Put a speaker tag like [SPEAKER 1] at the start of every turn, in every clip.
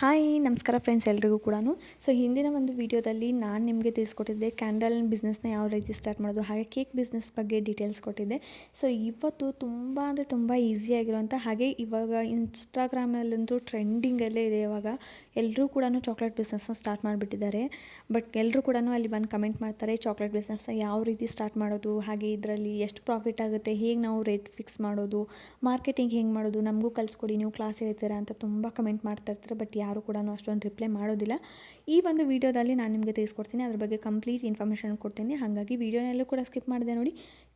[SPEAKER 1] Hi, ನಮಸ್ಕಾರ friends ಎಲ್ರಿಗೂ ಕೂಡ ಸೊ ಹಿಂದಿನ ಒಂದು ವಿಡಿಯೋದಲ್ಲಿ ನಾನು ನಿಮಗೆ ತಿಳಿಸ್ಕೊಟ್ಟಿದ್ದೆ ಕ್ಯಾಂಡಲ್ ಬಿಸ್ನೆಸ್ನ ಯಾವ ರೀತಿ ಸ್ಟಾರ್ಟ್ ಮಾಡೋದು, ಹಾಗೆ ಕೇಕ್ ಬಿಸ್ನೆಸ್ ಬಗ್ಗೆ ಡೀಟೇಲ್ಸ್ ಕೊಟ್ಟಿದ್ದೆ. ಸೊ ಇವತ್ತು ತುಂಬ ಅಂದರೆ ತುಂಬ ಈಸಿಯಾಗಿರುವಂಥ ಹಾಗೆ ಇವಾಗ ಇನ್ಸ್ಟಾಗ್ರಾಮಲ್ಲಂತೂ ಟ್ರೆಂಡಿಂಗಲ್ಲೇ ಇದೆ ಇವಾಗ. ಎಲ್ಲರೂ ಕೂಡ ಚಾಕ್ಲೇಟ್ ಬಿಸ್ನೆಸ್ನ ಸ್ಟಾರ್ಟ್ ಮಾಡಿಬಿಟ್ಟಿದ್ದಾರೆ. ಬಟ್ ಎಲ್ಲರೂ ಕೂಡ ಅಲ್ಲಿ ಬಂದು ಕಮೆಂಟ್ ಮಾಡ್ತಾರೆ ಚಾಕ್ಲೇಟ್ ಬಿಸ್ನೆಸ್ನ ಯಾವ ರೀತಿ ಸ್ಟಾರ್ಟ್ ಮಾಡೋದು, ಹಾಗೆ ಇದರಲ್ಲಿ ಎಷ್ಟು ಪ್ರಾಫಿಟ್ ಆಗುತ್ತೆ, ಹೇಗೆ ನಾವು ರೇಟ್ ಫಿಕ್ಸ್ ಮಾಡೋದು ಮಾರ್ಕೆಟಿಂಗ್ ಹೆಂಗೆ ಮಾಡೋದು, ನಮಗೂ ಕಲಿಸ್ಕೊಡಿ, ನೀವು ಕ್ಲಾಸ್ ಹೇಳ್ತೀರಾ ಅಂತ ತುಂಬ ಕಮೆಂಟ್ ಮಾಡ್ತಾ ಇರ್ತಾರೆ. ಬಟ್ ಯಾರು ಕೂಡ ಅಷ್ಟೊಂದು ರಿಪ್ಲೈ ಮಾಡೋದಿಲ್ಲ. ಈ ಒಂದು ವಿಡಿಯೋದಲ್ಲಿ ನಾನು ನಿಮಗೆ ತಿಳಿಸ್ಕೊಡ್ತೀನಿ. ಅದ್ರ ಬಗ್ಗೆ ಕಂಪ್ಲೀಟ್ ಇನ್ಫಾರ್ಮೇಷನ್ ಕೊಡ್ತೀನಿ. ಹಾಗಾಗಿ ವೀಡಿಯೋನಲ್ಲೂ ಕೂಡ ಸ್ಕಿಪ್ ಮಾಡಿದೆ ನೋಡಿ.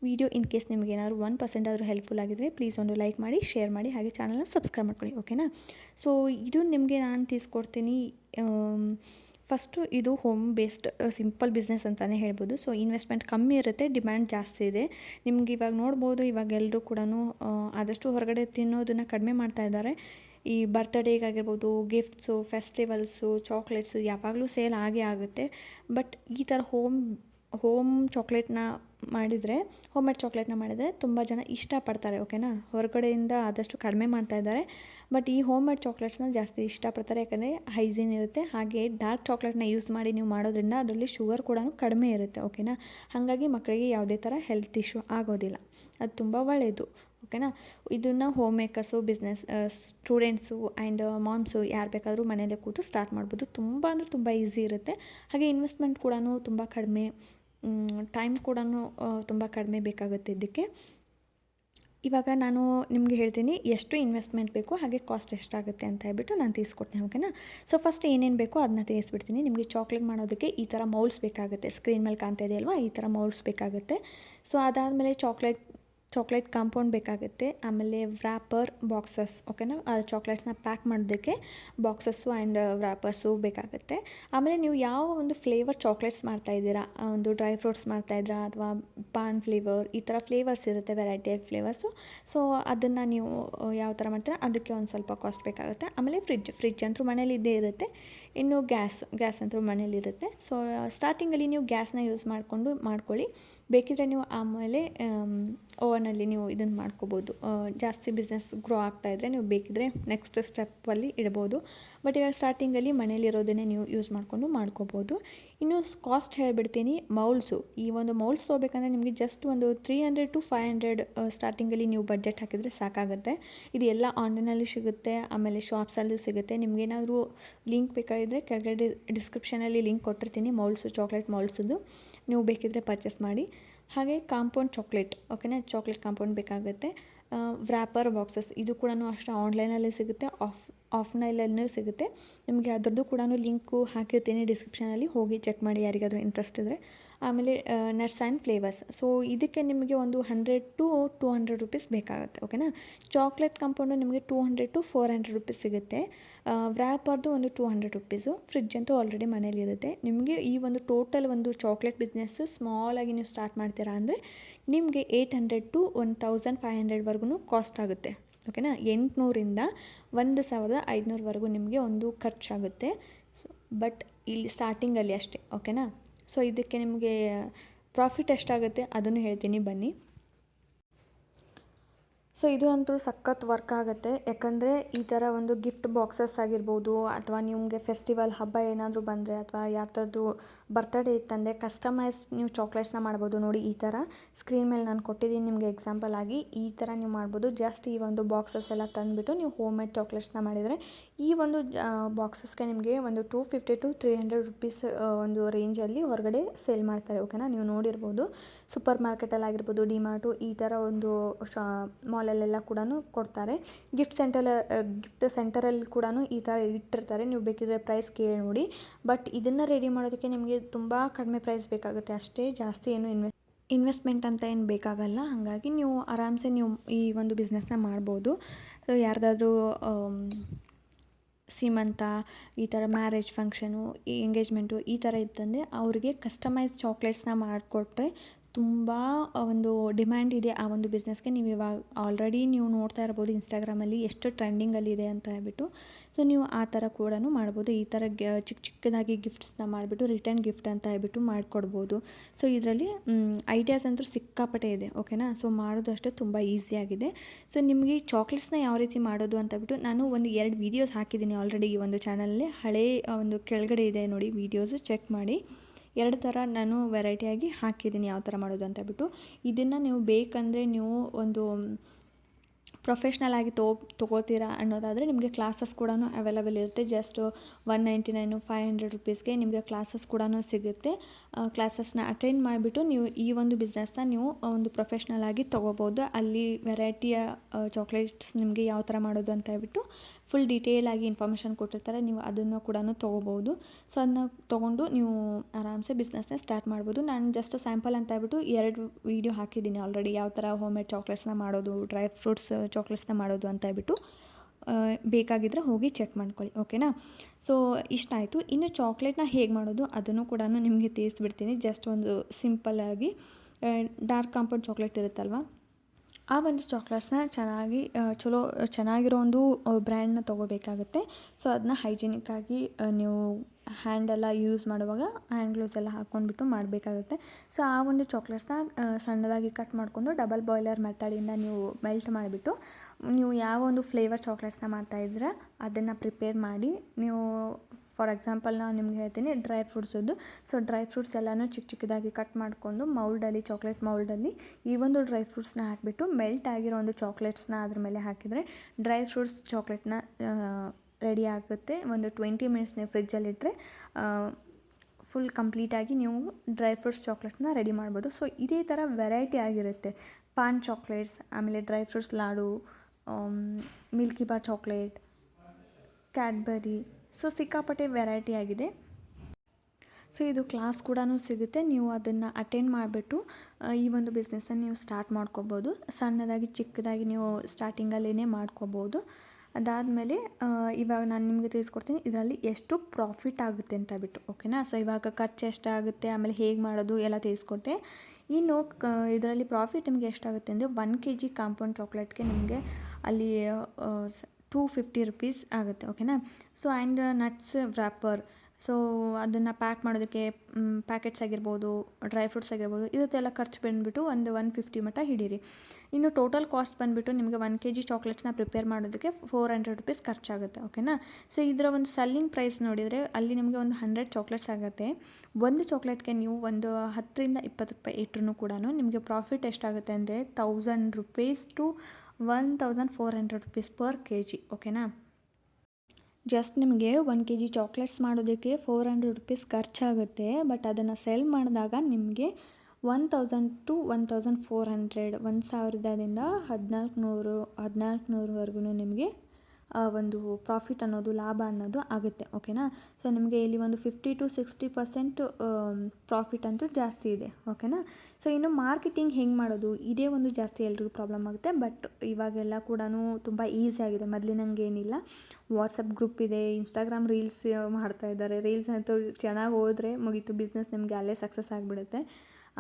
[SPEAKER 1] ವೀಡಿಯೋ ಇನ್ ಕೇಸ್ ನಿಮಗೆ ಏನಾದರೂ ಒನ್ ಪರ್ಸೆಂಟ್ ಆದರೂ ಹೆಲ್ಪ್ಫುಲ್ ಆಗಿದ್ರೆ ಪ್ಲೀಸ್ ಒಂದು ಲೈಕ್ ಮಾಡಿ ಶೇರ್ ಮಾಡಿ, ಹಾಗೆ ಚಾನಲ್ನ ಸಬ್ಸ್ಕ್ರೈಬ್ ಮಾಡ್ಕೊಳ್ಳಿ ಓಕೆನಾ ಸೊ ಇದು ನಿಮಗೆ ನಾನು ತಿಳಿಸ್ಕೊಡ್ತೀನಿ ಫಸ್ಟು ಇದು ಹೋಮ್ ಬೇಸ್ಡ್ ಸಿಂಪಲ್ ಬಿಸ್ನೆಸ್ ಅಂತಲೇ ಹೇಳ್ಬೋದು. ಸೊ ಇನ್ವೆಸ್ಟ್ಮೆಂಟ್ ಕಮ್ಮಿ ಇರುತ್ತೆ ಡಿಮ್ಯಾಂಡ್ ಜಾಸ್ತಿ ಇದೆ. ನಿಮ್ಗೆ ಇವಾಗ ನೋಡ್ಬೋದು, ಇವಾಗ ಎಲ್ಲರೂ ಕೂಡ ಆದಷ್ಟು ಹೊರಗಡೆ ತಿನ್ನೋದನ್ನು ಕಡಿಮೆ ಮಾಡ್ತಾ ಇದ್ದಾರೆ. ಈ ಬರ್ತಡೇಗಾಗಿರ್ಬೋದು ಗಿಫ್ಟ್ಸು ಫೆಸ್ಟಿವಲ್ಸು ಚಾಕ್ಲೇಟ್ಸು ಯಾವಾಗಲೂ ಸೇಲ್ ಆಗೇ ಆಗುತ್ತೆ. ಬಟ್ ಈ ಥರ ಹೋಮ್ ಹೋಮ್ ಚಾಕ್ಲೇಟ್ನ ಮಾಡಿದರೆ ಹೋಮ್ ಮೇಡ್ ಚಾಕ್ಲೇಟ್ನ ಮಾಡಿದರೆ ತುಂಬ ಜನ ಇಷ್ಟಪಡ್ತಾರೆ ಓಕೆನಾ ಹೊರಗಡೆಯಿಂದ ಆದಷ್ಟು ಕಡಿಮೆ ಮಾಡ್ತಾ ಇದ್ದಾರೆ. ಬಟ್ ಈ ಹೋಮ್ ಮೇಡ್ ಚಾಕ್ಲೇಟ್ಸ್ನ ಜಾಸ್ತಿ ಇಷ್ಟಪಡ್ತಾರೆ, ಯಾಕಂದರೆ ಹೈಜೀನ್ ಇರುತ್ತೆ. ಹಾಗೆ ಡಾರ್ಕ್ ಚಾಕ್ಲೇಟ್ನ ಯೂಸ್ ಮಾಡಿ ನೀವು ಮಾಡೋದ್ರಿಂದ ಅದರಲ್ಲಿ ಶುಗರ್ ಕೂಡ ಕಡಿಮೆ ಇರುತ್ತೆ ಓಕೆನಾ ಹಾಗಾಗಿ ಮಕ್ಕಳಿಗೆ ಯಾವುದೇ ಥರ ಹೆಲ್ತ್ ಇಶ್ಯೂ ಆಗೋದಿಲ್ಲ. ಅದು ತುಂಬ ಒಳ್ಳೆಯದು ಓಕೆನಾ? ಇದನ್ನು home makers business students and moms ಯಾರು ಬೇಕಾದರೂ ಮನೇಲೆ ಕೂತು ಸ್ಟಾರ್ಟ್ ಮಾಡ್ಬೋದು. ತುಂಬ ಅಂದರೆ ತುಂಬ ಈಸಿ ಇರುತ್ತೆ. ಹಾಗೆ ಇನ್ವೆಸ್ಟ್ಮೆಂಟ್ ಕೂಡ ತುಂಬ ಕಡಿಮೆ ಟೈಮ್ ಕೂಡ ತುಂಬ ಕಡಿಮೆ ಬೇಕಾಗುತ್ತೆ ಇದಕ್ಕೆ ಇವಾಗ ನಾನು ನಿಮಗೆ ಹೇಳ್ತೀನಿ ಎಷ್ಟು ಇನ್ವೆಸ್ಟ್ಮೆಂಟ್ ಬೇಕು ಹಾಗೆ ಕಾಸ್ಟ್ ಎಷ್ಟಾಗುತ್ತೆ ಅಂತ ಹೇಳ್ಬಿಟ್ಟು ನಾನು ತಿಳಿಸ್ಕೊಡ್ತೀನಿ, ಓಕೆನಾ? ಸೊ ಫಸ್ಟ್ ಏನೇನು ಬೇಕೋ ಅದನ್ನ ತಿಳಿಸ್ಬಿಡ್ತೀನಿ. ನಿಮಗೆ ಚಾಕ್ಲೇಟ್ ಮಾಡೋದಕ್ಕೆ ಈ ಥರ ಮೌಲ್ಸ್ ಬೇಕಾಗುತ್ತೆ. ಸ್ಕ್ರೀನ್ ಮೇಲೆ ಕಾಣ್ತಾ ಇದೆ ಈ ಥರ ಮೌಲ್ಸ್ ಬೇಕಾಗುತ್ತೆ. ಸೊ ಅದಾದಮೇಲೆ ಚಾಕ್ಲೇಟ್ ಚಾಕ್ಲೇಟ್ ಕಾಂಪೌಂಡ್ ಬೇಕಾಗುತ್ತೆ. ಆಮೇಲೆ ವ್ರ್ಯಾಪರ್ ಬಾಕ್ಸಸ್ ಓಕೆನಾ ಚಾಕ್ಲೇಟ್ಸ್ನ ಪ್ಯಾಕ್ ಮಾಡೋದಕ್ಕೆ ಬಾಕ್ಸಸ್ಸು ಆ್ಯಂಡ್ ವ್ರ್ಯಾಪರ್ಸು ಬೇಕಾಗುತ್ತೆ. ಆಮೇಲೆ ನೀವು ಯಾವ ಒಂದು ಫ್ಲೇವರ್ ಚಾಕ್ಲೇಟ್ಸ್ ಮಾಡ್ತಾ ಇದ್ದೀರಾ? ಒಂದು ಡ್ರೈ ಫ್ರೂಟ್ಸ್ ಮಾಡ್ತಾ ಇದ್ದೀರಾ? ಅಥವಾ ಪಾನ್ ಫ್ಲೇವರ್, ಈ ಥರ ಫ್ಲೇವರ್ಸ್ ಇರುತ್ತೆ, ವೆರೈಟಿ ಆಫ್ ಫ್ಲೇವರ್ಸು. ಸೊ ಅದನ್ನು ನೀವು ಯಾವ ಥರ ಮಾಡ್ತೀರಾ? ಅದಕ್ಕೆ ಒಂದು ಸ್ವಲ್ಪ ಕಾಸ್ಟ್ ಬೇಕಾಗುತ್ತೆ. ಆಮೇಲೆ ಫ್ರಿಡ್ಜ್ ಫ್ರಿಡ್ಜ್ ಅಂತೂ ಮನೇಲಿ ಇದ್ದೇ ಇರುತ್ತೆ. ಇನ್ನು ಗ್ಯಾಸ್ ಗ್ಯಾಸ್ ಅಂತೂ ಮನೇಲಿರುತ್ತೆ. ಸೊ ಸ್ಟಾರ್ಟಿಂಗಲ್ಲಿ ನೀವು ಗ್ಯಾಸ್ನ ಯೂಸ್ ಮಾಡಿಕೊಂಡು ಮಾಡ್ಕೊಳ್ಳಿ. ಬೇಕಿದ್ರೆ ನೀವು ಆಮೇಲೆ ಓವನಲ್ಲಿ ನೀವು ಇದನ್ನು ಮಾಡ್ಕೋಬೋದು. ಜಾಸ್ತಿ ಬಿಸ್ನೆಸ್ ಗ್ರೋ ಆಗ್ತಾಯಿದ್ರೆ ನೀವು ಬೇಕಿದ್ರೆ ನೆಕ್ಸ್ಟ್ ಸ್ಟೆಪ್ಪಲ್ಲಿ ಇಡ್ಬೋದು. ಬಟ್ ಇವಾಗ ಸ್ಟಾರ್ಟಿಂಗಲ್ಲಿ ಮನೇಲಿರೋದನ್ನೇ ನೀವು ಯೂಸ್ ಮಾಡಿಕೊಂಡು ಮಾಡ್ಕೋಬೋದು. ಇನ್ನು ಕಾಸ್ಟ್ ಹೇಳಿಬಿಡ್ತೀನಿ. ಮೌಲ್ಸು. ಈ ಒಂದು ಮೌಲ್ಸ್ ತೊಗೋಬೇಕಂದ್ರೆ ನಿಮಗೆ ಜಸ್ಟ್ ಒಂದು three hundred to five hundred ಸ್ಟಾರ್ಟಿಂಗಲ್ಲಿ ನೀವು ಬಜೆಟ್ ಹಾಕಿದರೆ ಸಾಕಾಗುತ್ತೆ. ಇದು ಎಲ್ಲ ಆನ್ಲೈನಲ್ಲಿ ಸಿಗುತ್ತೆ. ಆಮೇಲೆ ಶಾಪ್ಸಲ್ಲೂ ಸಿಗುತ್ತೆ. ನಿಮಗೇನಾದರೂ ಲಿಂಕ್ ಬೇಕಾಗಿದ್ದರೆ ಕೆಳಗಡೆ ಡಿಸ್ಕ್ರಿಪ್ಷನಲ್ಲಿ ಲಿಂಕ್ ಕೊಟ್ಟಿರ್ತೀನಿ ಮೌಲ್ಸು ಚಾಕ್ಲೇಟ್ ಮೌಲ್ಸದು ನೀವು ಬೇಕಿದ್ದರೆ ಪರ್ಚೇಸ್ ಮಾಡಿ. ಹಾಗೆ ಕಾಂಪೌಂಡ್ ಚಾಕ್ಲೇಟ್ ಓಕೆನಾ ಚಾಕ್ಲೇಟ್ ಕಾಂಪೌಂಡ್ ಬೇಕಾಗುತ್ತೆ. ವ್ರ್ಯಾಪರ್ ಬಾಕ್ಸಸ್ ಇದು ಕೂಡ ಅಷ್ಟೇ ಆನ್ಲೈನಲ್ಲೂ ಸಿಗುತ್ತೆ ಆಫ್ ಆಫ್ಲೈನಲ್ಲೂ ಸಿಗುತ್ತೆ. ನಿಮಗೆ ಅದರದ್ದು ಕೂಡ ಲಿಂಕು ಹಾಕಿರ್ತೀನಿ ಡಿಸ್ಕ್ರಿಪ್ಷನಲ್ಲಿ ಹೋಗಿ ಚೆಕ್ ಮಾಡಿ ಯಾರಿಗಾದರೂ ಇಂಟ್ರೆಸ್ಟ್ ಇದ್ದರೆ ಆಮೇಲೆ ನಟ್ಸ್ ಆ್ಯಂಡ್ ಫ್ಲೇವರ್ಸ್ ಸೊ ಇದಕ್ಕೆ ನಿಮಗೆ ಒಂದು hundred to two hundred rupees ಬೇಕಾಗುತ್ತೆ ಓಕೆನಾ ಚಾಕ್ಲೇಟ್ ಕಂಪೌಂಡು ನಿಮಗೆ two hundred to four hundred rupees ಸಿಗುತ್ತೆ. ವ್ರ್ಯಾಪರ್ದು ಒಂದು ಟೂ ಹಂಡ್ರೆಡ್ ರುಪೀಸು ಫ್ರಿಡ್ಜ್ ಅಂತೂ ಆಲ್ರೆಡಿ ಮನೇಲಿರುತ್ತೆ. ನಿಮಗೆ ಈ ಒಂದು ಟೋಟಲ್ ಒಂದು ಚಾಕ್ಲೇಟ್ ಬಿಸ್ನೆಸ್ಸು ಸ್ಮಾಲಾಗಿ ನೀವು ಸ್ಟಾರ್ಟ್ ಮಾಡ್ತೀರಾ ಅಂದರೆ, ನಿಮಗೆ eight hundred to one thousand five ಹಂಡ್ರೆಡ್ವರೆಗೂ ಕಾಸ್ಟ್ ಆಗುತ್ತೆ ಓಕೆನಾ ಎಂಟುನೂರಿಂದ ಒಂದು ಸಾವಿರದ ಐದುನೂರವರೆಗೂ ನಿಮಗೆ ಒಂದು ಖರ್ಚಾಗುತ್ತೆ. ಸೊ ಬಟ್ ಇಲ್ಲಿ ಸ್ಟಾರ್ಟಿಂಗಲ್ಲಿ ಅಷ್ಟೇ ಓಕೆನಾ ಸೊ ಇದಕ್ಕೆ ನಿಮಗೆ ಪ್ರಾಫಿಟ್ ಎಷ್ಟಾಗುತ್ತೆ ಅದನ್ನು ಹೇಳ್ತೀನಿ ಬನ್ನಿ. ಸೊ ಇದು ಅಂತೂ ಸಖತ್ ವರ್ಕ್ ಆಗುತ್ತೆ. ಯಾಕಂದರೆ ಈ ಥರ ಒಂದು ಗಿಫ್ಟ್ ಬಾಕ್ಸಸ್ ಆಗಿರ್ಬೋದು, ಅಥವಾ ನಿಮಗೆ ಫೆಸ್ಟಿವಲ್ ಹಬ್ಬ ಏನಾದರೂ ಬಂದರೆ, ಅಥವಾ ಯಾರ್ದಾದ್ರು ಬರ್ತಡೇ ಇತ್ತಂದರೆ ಕಸ್ಟಮೈಸ್ ನೀವು ಚಾಕ್ಲೇಟ್ಸ್ನ ಮಾಡ್ಬೋದು. ನೋಡಿ ಈ ಥರ ಸ್ಕ್ರೀನ್ ಮೇಲೆ ನಾನು ಕೊಟ್ಟಿದ್ದೀನಿ ನಿಮಗೆ ಎಕ್ಸಾಂಪಲ್ ಆಗಿ. ಈ ಥರ ನೀವು ಮಾಡ್ಬೋದು. ಜಸ್ಟ್ ಈ ಒಂದು ಬಾಕ್ಸಸ್ ಎಲ್ಲ ತಂದುಬಿಟ್ಟು ನೀವು ಹೋಮ್ ಮೇಡ್ ಚಾಕ್ಲೇಟ್ಸ್ನ ಮಾಡಿದರೆ, ಈ ಒಂದು ಬಾಕ್ಸಸ್ಗೆ ನಿಮಗೆ ಒಂದು two fifty to three hundred rupees ಒಂದು ರೇಂಜಲ್ಲಿ ಹೊರಗಡೆ ಸೇಲ್ ಮಾಡ್ತಾರೆ. ಓಕೆನಾ ನೀವು ನೋಡಿರ್ಬೋದು. ಸೂಪರ್ ಮಾರ್ಕೆಟಲ್ಲಿ ಆಗಿರ್ಬೋದು ಡಿಮಾರ್ಟು ಈ ಥರ ಒಂದು ಶಾ ಮಾಲಲ್ಲೆಲ್ಲ ಕೂಡ ಕೊಡ್ತಾರೆ. ಗಿಫ್ಟ್ ಸೆಂಟರ್ ಗಿಫ್ಟ್ ಸೆಂಟರಲ್ಲಿ ಕೂಡ ಈ ಥರ ಇಟ್ಟಿರ್ತಾರೆ. ನೀವು ಬೇಕಿದ್ರೆ ಪ್ರೈಸ್ ಕೇಳಿ ನೋಡಿ. ಬಟ್ ಇದನ್ನು ರೆಡಿ ಮಾಡೋದಕ್ಕೆ ನಿಮಗೆ ತುಂಬ ಕಡಿಮೆ ಪ್ರೈಸ್ ಬೇಕಾಗುತ್ತೆ. ಅಷ್ಟೇ ಜಾಸ್ತಿ ಏನು ಇನ್ವೆಸ್ಟ್ ಇನ್ವೆಸ್ಟ್ಮೆಂಟ್ ಅಂತ ಏನು ಬೇಕಾಗಲ್ಲ. ಹಾಗಾಗಿ ನೀವು ಆರಾಮ್ಸೆ ನೀವು ಈ ಒಂದು ಬಿಸ್ನೆಸ್ನ ಮಾಡ್ಬೋದು. ಯಾರ್ದಾದ್ರೂ ಸೀಮಂತ ಈ ಥರ ಮ್ಯಾರೇಜ್ ಫಂಕ್ಷನು ಈ ಎಂಗೇಜ್ಮೆಂಟು ಈ ಥರ ಇತ್ತಂದರೆ ಅವರಿಗೆ ಕಸ್ಟಮೈಸ್ ಚಾಕ್ಲೇಟ್ಸ್ನ ಮಾಡಿಕೊಟ್ರೆ ತುಂಬ ಒಂದು ಡಿಮ್ಯಾಂಡ್ ಇದೆ ಆ ಒಂದು ಬಿಸ್ನೆಸ್ಗೆ. ನೀವು ಇವಾಗ ಆಲ್ರೆಡಿ ನೀವು ನೋಡ್ತಾ ಇರ್ಬೋದು ಇನ್ಸ್ಟಾಗ್ರಾಮಲ್ಲಿ ಎಷ್ಟು ಟ್ರೆಂಡಿಂಗಲ್ಲಿದೆ ಅಂತ ಹೇಳ್ಬಿಟ್ಟು. ಸೊ, ನೀವು ಆ ಥರ ಕೂಡ ಮಾಡ್ಬೋದು. ಈ ಥರ ಚಿಕ್ಕ ಚಿಕ್ಕದಾಗಿ ಗಿಫ್ಟ್ಸ್ನ ಮಾಡಿಬಿಟ್ಟು ರಿಟರ್ನ್ ಗಿಫ್ಟ್ ಅಂತ ಹೇಳ್ಬಿಟ್ಟು ಮಾಡಿಕೊಡ್ಬೋದು. ಸೊ, ಇದರಲ್ಲಿ ಐಡಿಯಾಸ್ ಅಂತೂ ಸಿಕ್ಕಾಪಟ್ಟೆ ಇದೆ, ಓಕೆನಾ? ಸೊ, ಮಾಡೋದು ಅಷ್ಟೇ ತುಂಬ ಈಸಿಯಾಗಿದೆ ಸೊ, ನಿಮಗೆ ಚಾಕ್ಲೇಟ್ಸ್ನ ಯಾವ ರೀತಿ ಮಾಡೋದು ಅಂತ ಬಿಟ್ಟು ನಾನು ಒಂದು ಎರಡು ವೀಡಿಯೋಸ್ ಹಾಕಿದ್ದೀನಿ ಆಲ್ರೆಡಿ ಈ ಒಂದು ಚಾನಲಲ್ಲಿ ಹಳೇ ಒಂದು ಕೆಳಗಡೆ ಇದೆ ನೋಡಿ, ವೀಡಿಯೋಸು ಚೆಕ್ ಮಾಡಿ. ಎರಡು ಥರ ನಾನು ವೆರೈಟಿಯಾಗಿ ಹಾಕಿದ್ದೀನಿ ಯಾವ ಥರ ಮಾಡೋದು ಅಂತ ಬಿಟ್ಟು ಇದನ್ನು ನೀವು ಬೇಕಂದರೆ ನೀವು ಒಂದು ಪ್ರೊಫೆಷ್ನಲ್ ಆಗಿ ತೋ, ತೊಗೋತೀರಾ ಅನ್ನೋದಾದರೆ ನಿಮಗೆ ಕ್ಲಾಸಸ್ ಕೂಡ ಅವೈಲಬಲ್ ಇರುತ್ತೆ. Just one ninety nine five hundred ರುಪೀಸ್ಗೆ ನಿಮಗೆ ಕ್ಲಾಸಸ್ ಕೂಡ ಸಿಗುತ್ತೆ. ಕ್ಲಾಸಸ್ನ ಅಟೆಂಡ್ ಮಾಡಿಬಿಟ್ಟು ನೀವು ಈ ಒಂದು ಬಿಸ್ನೆಸ್ನ ನೀವು ಒಂದು ಪ್ರೊಫೆಷ್ನಲ್ ಆಗಿ ತೊಗೋಬೋದು. ಅಲ್ಲಿ ವೆರೈಟಿಯ ಚಾಕ್ಲೇಟ್ಸ್ ನಿಮಗೆ ಯಾವ ಥರ ಮಾಡೋದು ಅಂತ ಹೇಳ್ಬಿಟ್ಟು ಫುಲ್ ಡೀಟೇಲ್ ಆಗಿ ಇನ್ಫಾರ್ಮೇಷನ್ ಕೊಟ್ಟಿರ್ತಾರೆ, ನೀವು ಅದನ್ನು ಕೂಡ ತೊಗೋಬೋದು ಸೊ ಅದನ್ನ ತೊಗೊಂಡು ನೀವು ಆರಾಮ್ಸೆ ಬಿಸ್ನೆಸ್ನ ಸ್ಟಾರ್ಟ್ ಮಾಡ್ಬೋದು. ನಾನು ಜಸ್ಟ್ ಸ್ಯಾಂಪಲ್ ಅಂತ ಹೇಳ್ಬಿಟ್ಟು ಎರಡು ವೀಡಿಯೋ ಹಾಕಿದ್ದೀನಿ ಆಲ್ರೆಡಿ ಯಾವ ಥರ ಹೋಮ್ ಮೇಡ್ ಚಾಕ್ಲೇಟ್ಸ್ನ ಮಾಡೋದು ಡ್ರೈ ಫ್ರೂಟ್ಸ್ ಚಾಕ್ಲೇಟ್ಸ್ನ ಮಾಡೋದು ಅಂತ ಹೇಳ್ಬಿಟ್ಟು ಬೇಕಾಗಿದ್ದರೆ ಹೋಗಿ ಚೆಕ್ ಮಾಡ್ಕೊಳ್ಳಿ ಓಕೆನಾ ಸೊ ಇಷ್ಟ ಆಯಿತು. ಇನ್ನು ಚಾಕ್ಲೇಟ್ನ ಹೇಗೆ ಮಾಡೋದು ಅದನ್ನು ಕೂಡ ನಿಮಗೆ ತಿಳಿಸ್ಬಿಡ್ತೀನಿ. ಜಸ್ಟ್ ಒಂದು ಸಿಂಪಲ್ಲಾಗಿ ಡಾರ್ಕ್ ಕಾಂಪೌಂಡ್ ಚಾಕ್ಲೇಟ್ ಇರುತ್ತಲ್ವ? ಆ ಒಂದು ಚಾಕ್ಲೇಟ್ಸ್ನ ಚೆನ್ನಾಗಿ ಚಲೋ, ಚೆನ್ನಾಗಿರೋ ಒಂದು ಬ್ರ್ಯಾಂಡ್ನ ತೊಗೋಬೇಕಾಗುತ್ತೆ. ಸೊ, ಅದನ್ನ ಹೈಜಿನಿಕ್ಕಾಗಿ ನೀವು ಹ್ಯಾಂಡೆಲ್ಲ ಯೂಸ್ ಮಾಡುವಾಗ ಹ್ಯಾಂಡ್ ಗ್ಲೌಸ್ ಎಲ್ಲ ಹಾಕ್ಕೊಂಡ್ಬಿಟ್ಟು ಮಾಡಬೇಕಾಗುತ್ತೆ. ಸೊ, ಆ ಒಂದು ಚಾಕ್ಲೇಟ್ಸ್ನ ಸಣ್ಣದಾಗಿ ಕಟ್ ಮಾಡಿಕೊಂಡು ಡಬಲ್ ಬಾಯ್ಲರ್ ಮೆಥಡಿಂದ ನೀವು ಮೆಲ್ಟ್ ಮಾಡಿಬಿಟ್ಟು, ನೀವು ಯಾವ ಒಂದು ಫ್ಲೇವರ್ ಚಾಕ್ಲೇಟ್ಸ್ನ ಮಾಡ್ತಾಯಿದ್ರೆ ಅದನ್ನು ಪ್ರಿಪೇರ್ ಮಾಡಿ, ನೀವು ಫಾರ್ ಎಕ್ಸಾಂಪಲ್ ನಾನು ನಿಮ್ಗೆ ಹೇಳ್ತೀನಿ, ಡ್ರೈ ಫ್ರೂಟ್ಸದ್ದು. ಸೊ, ಡ್ರೈ ಫ್ರೂಟ್ಸ್ ಎಲ್ಲನೂ ಚಿಕ್ಕ ಚಿಕ್ಕದಾಗಿ ಕಟ್ ಮಾಡಿಕೊಂಡು ಮೌಲ್ಡಲ್ಲಿ, ಚಾಕ್ಲೇಟ್ ಮೌಲ್ಡಲ್ಲಿ ಈ ಒಂದು ಡ್ರೈ ಫ್ರೂಟ್ಸ್ನ ಹಾಕಿಬಿಟ್ಟು ಮೆಲ್ಟ್ ಆಗಿರೋ ಒಂದು ಚಾಕ್ಲೇಟ್ಸ್ನ ಅದ್ರ ಮೇಲೆ ಹಾಕಿದರೆ ಡ್ರೈ ಫ್ರೂಟ್ಸ್ ಚಾಕ್ಲೇಟ್ನ ರೆಡಿ ಆಗುತ್ತೆ. ಒಂದು ಟ್ವೆಂಟಿ ಮಿನಿಟ್ಸ್ ನೀವು ಫ್ರಿಜ್ಜಲ್ಲಿಟ್ಟರೆ ಫುಲ್ ಕಂಪ್ಲೀಟಾಗಿ ನೀವು ಡ್ರೈ ಫ್ರೂಟ್ಸ್ ಚಾಕ್ಲೇಟ್ಸ್ನ ರೆಡಿ ಮಾಡ್ಬೋದು. ಸೊ, ಇದೇ ಥರ ವೆರೈಟಿ ಆಗಿರುತ್ತೆ. ಪಾನ್ ಚಾಕ್ಲೇಟ್ಸ್, ಆಮೇಲೆ dry fruits laddu milky bar chocolate, Cadbury so, ಸಿಕ್ಕಾಪಟ್ಟೆ ವೆರೈಟಿ ಆಗಿದೆ. ಸೊ, ಇದು ಕ್ಲಾಸ್ ಕೂಡ ಸಿಗುತ್ತೆ. ನೀವು ಅದನ್ನು ಅಟೆಂಡ್ ಮಾಡಿಬಿಟ್ಟು ಈ ಒಂದು ಬಿಸ್ನೆಸ್ಸನ್ನು ನೀವು ಸ್ಟಾರ್ಟ್ ಮಾಡ್ಕೋಬೋದು. ಸಣ್ಣದಾಗಿ, ಚಿಕ್ಕದಾಗಿ ನೀವು ಸ್ಟಾರ್ಟಿಂಗಲ್ಲೇ ಮಾಡ್ಕೋಬೋದು. ಅದಾದಮೇಲೆ ಇವಾಗ ನಾನು ನಿಮಗೆ ತಿಳಿಸ್ಕೊಡ್ತೀನಿ. ಇದರಲ್ಲಿ ಎಷ್ಟು ಪ್ರಾಫಿಟ್ ಆಗುತ್ತೆ ಅಂತ ಬಿಟ್ಟು ಓಕೆನಾ ಸೊ ಇವಾಗ ಖರ್ಚು ಎಷ್ಟಾಗುತ್ತೆ ಆಮೇಲೆ ಹೇಗೆ ಮಾಡೋದು ಎಲ್ಲ ತಿಳಿಸ್ಕೊಟ್ಟೆ. ಇನ್ನು ಇದರಲ್ಲಿ ಪ್ರಾಫಿಟ್ ನಿಮಗೆ ಎಷ್ಟಾಗುತ್ತೆ ಅಂದರೆ ಒನ್ ಕೆ ಜಿ ಕಾಂಪೌಂಡ್ ಚಾಕ್ಲೇಟ್ಗೆ ನಿಮಗೆ ಅಲ್ಲಿ ಟೂ ಫಿಫ್ಟಿ ರುಪೀಸ್ ಆಗುತ್ತೆ ಓಕೆನಾ so and nuts wrapper so ಅದನ್ನು ಪ್ಯಾಕ್ ಮಾಡೋದಕ್ಕೆ ಪ್ಯಾಕೆಟ್ಸ್ ಆಗಿರ್ಬೋದು ಡ್ರೈ ಫ್ರೂಟ್ಸ್ ಆಗಿರ್ಬೋದು, ಇದಕ್ಕೆಲ್ಲ ಖರ್ಚು ಬಂದುಬಿಟ್ಟು ಒಂದು ಒನ್ ಫಿಫ್ಟಿ ಮಟ್ಟ ಹಿಡೀರಿ. ಇನ್ನು ಟೋಟಲ್ ಕಾಸ್ಟ್ ಬಂದುಬಿಟ್ಟು ನಿಮಗೆ ಒನ್ ಕೆ ಜಿ ಚಾಕ್ಲೇಟ್ಸ್ನ ಪ್ರಿಪೇರ್ ಮಾಡೋದಕ್ಕೆ ಫೋರ್ ಹಂಡ್ರೆಡ್ ರುಪೀಸ್ ಖರ್ಚಾಗುತ್ತೆ ಓಕೆನಾ ಸೊ ಇದರ ಒಂದು ಸೆಲ್ಲಿಂಗ್ ಪ್ರೈಸ್ ನೋಡಿದರೆ ಅಲ್ಲಿ ನಿಮಗೆ ಒಂದು ಹಂಡ್ರೆಡ್ ಚಾಕ್ಲೇಟ್ಸ್ ಆಗುತ್ತೆ. ಒಂದು ಚಾಕ್ಲೇಟ್ಗೆ ನೀವು ಒಂದು ಹತ್ತರಿಂದ ಇಪ್ಪತ್ತು ರೂಪಾಯಿ ಇಟ್ಟರು ಕೂಡ ನಿಮಗೆ ಪ್ರಾಫಿಟ್ ಎಷ್ಟಾಗುತ್ತೆ ಅಂದರೆ thousand rupees to one thousand four hundred rupees per K G ಓಕೆನಾ ಜಸ್ಟ್ ನಿಮಗೆ ಒನ್ ಕೆ ಜಿ ಚಾಕ್ಲೇಟ್ಸ್ ಮಾಡೋದಕ್ಕೆ ಫೋರ್ ಹಂಡ್ರೆಡ್ ರುಪೀಸ್ ಖರ್ಚಾಗುತ್ತೆ ಬಟ್ ಅದನ್ನು ಸೆಲ್ ಮಾಡಿದಾಗ ನಿಮಗೆ one thousand to one thousand four hundred ಒಂದು ಸಾವಿರದಿಂದ ಹದಿನಾಲ್ಕು ನೂರು ಹದಿನಾಲ್ಕು ನೂರುವರೆಗೂ ನಿಮಗೆ ಒಂದು ಪ್ರಾಫಿಟ್ ಅನ್ನೋದು ಲಾಭ ಅನ್ನೋದು ಆಗುತ್ತೆ ಓಕೆನಾ ಸೊ ನಿಮಗೆ ಇಲ್ಲಿ ಒಂದು fifty to sixty percent profit ಅಂತೂ ಜಾಸ್ತಿ ಇದೆ ಓಕೆನಾ ಸೊ ಇನ್ನು ಮಾರ್ಕೆಟಿಂಗ್ ಹೆಂಗೆ ಮಾಡೋದು? ಇದೇ ಒಂದು ಜಾಸ್ತಿ ಎಲ್ರಿಗೂ ಪ್ರಾಬ್ಲಮ್ ಆಗುತ್ತೆ. ಬಟ್ ಇವಾಗೆಲ್ಲ ಕೂಡ ತುಂಬ ಈಸಿ ಆಗಿದೆ. ಮೊದಲಿನಂಗೆ ಏನಿಲ್ಲ. ವಾಟ್ಸಪ್ ಗ್ರೂಪ್ ಇದೆ ಇನ್ಸ್ಟಾಗ್ರಾಮ್ ರೀಲ್ಸ್ ಮಾಡ್ತಾ ಇದ್ದಾರೆ. ರೀಲ್ಸ್ ಅಂತೂ ಚೆನ್ನಾಗಿ ಹೋದರೆ ಮುಗೀತು. ಬಿಸ್ನೆಸ್ ನಿಮಗೆ ಅಲ್ಲೇ ಸಕ್ಸಸ್ ಆಗಿಬಿಡುತ್ತೆ.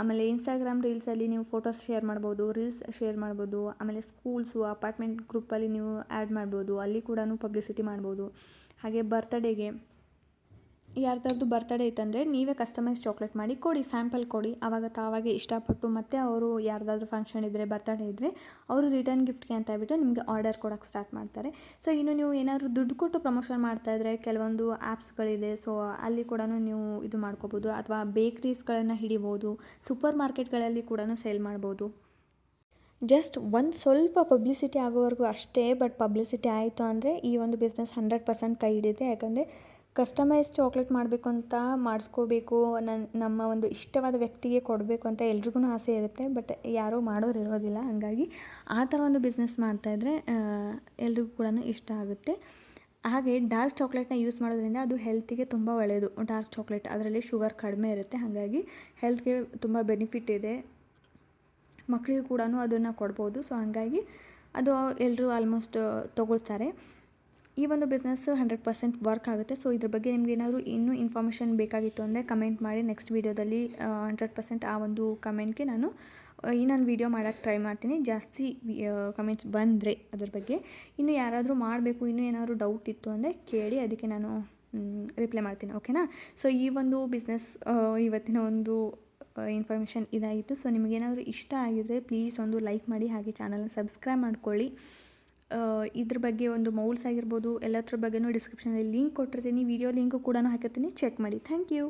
[SPEAKER 1] ಆಮೇಲೆ ಇನ್ಸ್ಟಾಗ್ರಾಮ್ ರೀಲ್ಸಲ್ಲಿ ನೀವು ಫೋಟೋಸ್ ಶೇರ್ ಮಾಡ್ಬೋದು ರೀಲ್ಸ್ ಶೇರ್ ಮಾಡ್ಬೋದು. ಆಮೇಲೆ ಸ್ಕೂಲ್ಸು ಅಪಾರ್ಟ್ಮೆಂಟ್ ಗ್ರೂಪಲ್ಲಿ ನೀವು ಆ್ಯಡ್ ಮಾಡ್ಬೋದು. ಅಲ್ಲಿ ಕೂಡ ಪಬ್ಲಿಸಿಟಿ ಮಾಡ್ಬೋದು. ಹಾಗೆ ಬರ್ತ್ಡೇಗೆ ಯಾರ್ದಾರ್ದು ಬರ್ತಡೇ ಇತ್ತಂದರೆ ನೀವೇ ಕಸ್ಟಮೈಸ್ ಚಾಕ್ಲೇಟ್ ಮಾಡಿ ಕೊಡಿ ಸ್ಯಾಂಪಲ್ ಕೊಡಿ. ಆವಾಗ ತಾವಾಗೆ ಇಷ್ಟಪಟ್ಟು ಮತ್ತೆ ಅವರು ಯಾರ್ದಾದ್ರೂ ಫಂಕ್ಷನ್ ಇದ್ದರೆ ಬರ್ತಡೇ ಇದ್ದರೆ ಅವರು ರಿಟರ್ನ್ ಗಿಫ್ಟ್ಗೆ ಅಂತ ಹೇಳ್ಬಿಟ್ಟು ನಿಮಗೆ ಆರ್ಡರ್ ಕೊಡೋಕ್ಕೆ ಸ್ಟಾರ್ಟ್ ಮಾಡ್ತಾರೆ. ಸೊ ಇನ್ನು ನೀವು ಏನಾದರೂ ದುಡ್ಡು ಕೊಟ್ಟು ಪ್ರಮೋಷನ್ ಮಾಡ್ತಾ ಇದ್ದರೆ ಕೆಲವೊಂದು ಆ್ಯಪ್ಸ್ಗಳಿದೆ ಸೊ ಅಲ್ಲಿ ಕೂಡ ನೀವು ಇದು ಮಾಡ್ಕೋಬೋದು ಅಥವಾ ಬೇಕ್ರೀಸ್ಗಳನ್ನು ಹಿಡಿಬೋದು ಸೂಪರ್ ಮಾರ್ಕೆಟ್ಗಳಲ್ಲಿ ಕೂಡ ಸೇಲ್ ಮಾಡ್ಬೋದು. ಜಸ್ಟ್ ಒಂದು ಸ್ವಲ್ಪ ಪಬ್ಲಿಸಿಟಿ ಆಗೋವರೆಗೂ ಅಷ್ಟೇ ಬಟ್ ಪಬ್ಲಿಸಿಟಿ ಆಯಿತು ಅಂದರೆ ಈ ಒಂದು ಬಿಸ್ನೆಸ್ ಹಂಡ್ರೆಡ್ ಪರ್ಸೆಂಟ್ ಕೈ ಹಿಡಿದೆ ಯಾಕಂದರೆ ಕಸ್ಟಮೈಸ್ ಚಾಕ್ಲೇಟ್ ಮಾಡಬೇಕು ಅಂತ ಮಾಡಿಸ್ಕೋಬೇಕು ನನ್ನ ನಮ್ಮ ಒಂದು ಇಷ್ಟವಾದ ವ್ಯಕ್ತಿಗೆ ಕೊಡಬೇಕು ಅಂತ ಎಲ್ರಿಗೂ ಆಸೆ ಇರುತ್ತೆ ಬಟ್ ಯಾರೂ ಮಾಡೋರು ಇರೋದಿಲ್ಲ. ಹಾಗಾಗಿ ಆ ಥರ ಒಂದು ಬಿಸ್ನೆಸ್ ಮಾಡ್ತಾಯಿದ್ರೆ ಎಲ್ರಿಗೂ ಕೂಡ ಇಷ್ಟ ಆಗುತ್ತೆ. ಹಾಗೆ ಡಾರ್ಕ್ ಚಾಕ್ಲೇಟ್ನ ಯೂಸ್ ಮಾಡೋದ್ರಿಂದ ಅದು ಹೆಲ್ತಿಗೆ ತುಂಬ ಒಳ್ಳೆಯದು ಡಾರ್ಕ್ ಚಾಕ್ಲೇಟ್ ಅದರಲ್ಲಿ ಶುಗರ್ ಕಡಿಮೆ ಇರುತ್ತೆ, ಹಾಗಾಗಿ ಹೆಲ್ತ್ಗೆ ತುಂಬ ಬೆನಿಫಿಟ್ ಇದೆ. ಮಕ್ಕಳಿಗೂ ಕೂಡ ಅದನ್ನು ಕೊಡ್ಬೋದು. ಸೊ ಹಾಗಾಗಿ ಅದು ಎಲ್ಲರೂ ಆಲ್ಮೋಸ್ಟ್ ತೊಗೊಳ್ತಾರೆ. ಈ ಒಂದು ಬಿಸ್ನೆಸ್ ಹಂಡ್ರೆಡ್ ಪರ್ಸೆಂಟ್ ವರ್ಕ್ ಆಗುತ್ತೆ. ಸೊ ಇದ್ರ ಬಗ್ಗೆ ನಿಮ್ಗೆ ಏನಾದರೂ ಇನ್ನೂ ಇನ್ಫಾರ್ಮೇಷನ್ ಬೇಕಾಗಿತ್ತು ಅಂದರೆ ಕಮೆಂಟ್ ಮಾಡಿ ನೆಕ್ಸ್ಟ್ ವೀಡಿಯೋದಲ್ಲಿ ಹಂಡ್ರೆಡ್ ಪರ್ಸೆಂಟ್ ಆ ಒಂದು ಕಮೆಂಟ್ಗೆ ನಾನು ಇನ್ನೊಂದು ವೀಡಿಯೋ ಮಾಡೋಕ್ಕೆ ಟ್ರೈ ಮಾಡ್ತೀನಿ. ಜಾಸ್ತಿ ಕಮೆಂಟ್ಸ್ ಬಂದರೆ ಅದ್ರ ಬಗ್ಗೆ. ಇನ್ನು ಯಾರಾದರೂ ಮಾಡಬೇಕು, ಇನ್ನೂ ಏನಾದರೂ ಡೌಟ್ ಇತ್ತು ಅಂದರೆ ಕೇಳಿ, ಅದಕ್ಕೆ ನಾನು ರಿಪ್ಲೈ ಮಾಡ್ತೀನಿ ಓಕೆನಾ ಸೊ ಈ ಒಂದು ಬಿಸ್ನೆಸ್ ಇವತ್ತಿನ ಒಂದು ಇನ್ಫಾರ್ಮೇಷನ್ ಇದಾಗಿತ್ತು. ಸೊ ನಿಮಗೇನಾದರೂ ಇಷ್ಟ ಆಗಿದರೆ ಪ್ಲೀಸ್ ಒಂದು ಲೈಕ್ ಮಾಡಿ, ಹಾಗೆ ಚಾನಲ್ನ ಸಬ್ಸ್ಕ್ರೈಬ್ ಮಾಡ್ಕೊಳ್ಳಿ. ಇದ್ರ ಬಗ್ಗೆ ಒಂದು ಮೌಲ್ಸ್ ಆಗಿರ್ಬೋದು ಎಲ್ಲದ್ರ ಬಗ್ಗೆನೂ ಡಿಸ್ಕ್ರಿಪ್ಷನಲ್ಲಿ ಲಿಂಕ್ ಕೊಟ್ಟಿರ್ತೀನಿ. ವಿಡಿಯೋ ಲಿಂಕು ಕೂಡ ಹಾಕಿರ್ತೀನಿ. ಚೆಕ್ ಮಾಡಿ. Thank you